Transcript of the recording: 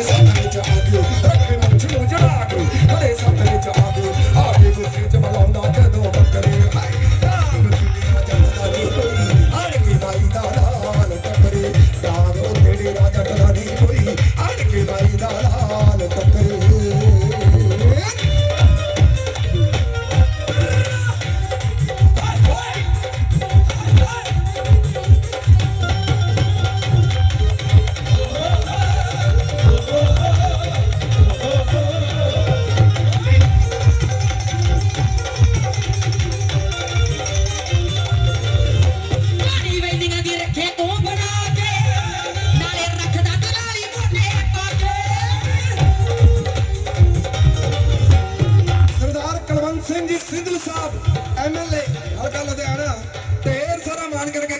Something to argue, that came on to argue, but there's something to argue. I gonna.